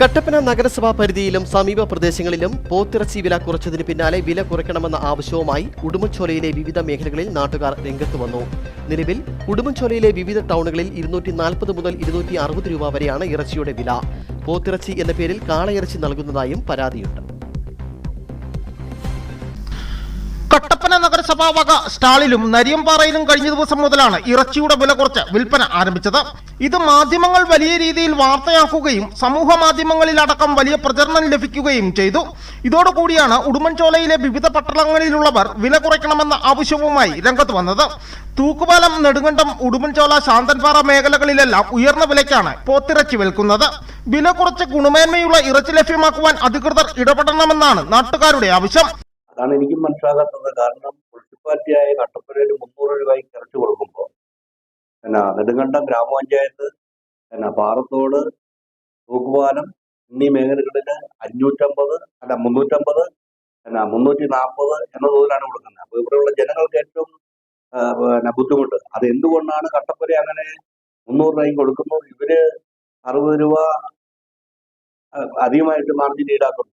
കട്ടപ്പന നഗരസഭാ പരിധിയിലും സമീപ പ്രദേശങ്ങളിലും പോത്തിറച്ചി വില കുറച്ചതിന് പിന്നാലെ വില കുറയ്ക്കണമെന്ന ആവശ്യവുമായി ഉടുമ്പൻചോലയിലെ വിവിധ മേഖലകളിൽ നാട്ടുകാർ രംഗത്ത് വന്നു. നിലവിൽ ഉടുമ്പൻചോലയിലെ വിവിധ ടൗണുകളിൽ ഇരുന്നൂറ്റി നാൽപ്പത് മുതൽ ഇരുന്നൂറ്റി അറുപത് രൂപ വരെയാണ് ഇറച്ചിയുടെ വില. പോത്തിറച്ചി എന്ന പേരിൽ കാളയിറച്ചി നൽകുന്നതായും പരാതിയുണ്ട്. കട്ടപ്പന നഗരസഭാ വക സ്റ്റാളിലും നരിയമ്പാറയിലും കഴിഞ്ഞ ദിവസം മുതലാണ് ഇറച്ചിയുടെ വില കുറച്ച് വിൽപ്പന ആരംഭിച്ചത്. ഇത് മാധ്യമങ്ങൾ വലിയ രീതിയിൽ വാർത്തയാക്കുകയും സമൂഹ മാധ്യമങ്ങളിലടക്കം വലിയ പ്രചരണം ലഭിക്കുകയും ചെയ്തു. ഇതോടുകൂടിയാണ് ഉടുമ്പൻചോലയിലെ വിവിധ പട്ടണങ്ങളിലുള്ളവർ വില കുറയ്ക്കണമെന്ന ആവശ്യവുമായി രംഗത്ത് വന്നത്. തൂക്കുപാലം നെടുങ്കണ്ടം ഉടുമ്പൻചോല ശാന്തൻപാറ മേഖലകളിലെല്ലാം ഉയർന്ന വിലയ്ക്കാണ് പോത്തിറച്ചി വിൽക്കുന്നത്. വില കുറച്ച് ഗുണമേന്മയുള്ള ഇറച്ചി ലഭ്യമാക്കുവാൻ അധികൃതർ ഇടപെടണമെന്നാണ് നാട്ടുകാരുടെ ആവശ്യം. അതാണ് എനിക്കും മനസ്സിലാകാത്തത്. കാരണം മുനിസിപ്പാലിറ്റിയായ കട്ടപ്പനയിൽ മുന്നൂറ് രൂപയ്ക്ക് ഇറച്ചി കൊടുക്കുമ്പോൾ എന്നാ നെടുങ്കണ്ടം ഗ്രാമപഞ്ചായത്ത് എന്നാ പാറത്തോട് തൂക്കുപാലം എന്നീ മേഖലകളിൽ അഞ്ഞൂറ്റമ്പത് അല്ല മുന്നൂറ്റമ്പത് എന്നാ മുന്നൂറ്റി നാൽപ്പത് എന്ന തോതിലാണ് കൊടുക്കുന്നത്. അപ്പോൾ ഇവിടെയുള്ള ജനങ്ങൾക്ക് ഏറ്റവും പിന്നെ ബുദ്ധിമുട്ട്. അത് എന്തുകൊണ്ടാണ് കട്ടപ്പന അങ്ങനെ മുന്നൂറ് രൂപയ്ക്ക് കൊടുക്കുന്നത് ഇവർ അറുപത് രൂപ അധികമായിട്ട് മാർജിൻ ഈടാക്കുന്നു.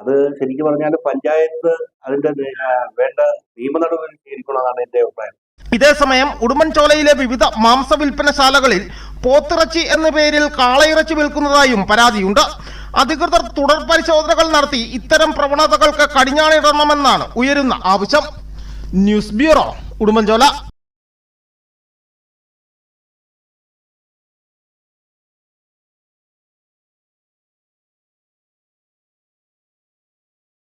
അത് ശരിക്കും പറഞ്ഞാൽ പഞ്ചായത്ത് അതിന്റെ വേണ്ട നിയമ നടപടി എന്റെ അഭിപ്രായം. ഇതേസമയം ഉടുമ്പൻചോലയിലെ വിവിധ മാംസ വിൽപ്പനശാലകളിൽ പോത്തിറച്ചി എന്ന പേരിൽ കാളയിറച്ചി വിൽക്കുന്നതായും പരാതിയുണ്ട്. അധികൃതർ തുടർ പരിശോധനകൾ നടത്തി ഇത്തരം പ്രവണതകൾക്ക് കടിഞ്ഞാണിടണമെന്നാണ് ഉയരുന്ന ആവശ്യം. News bureau Udumbanchola.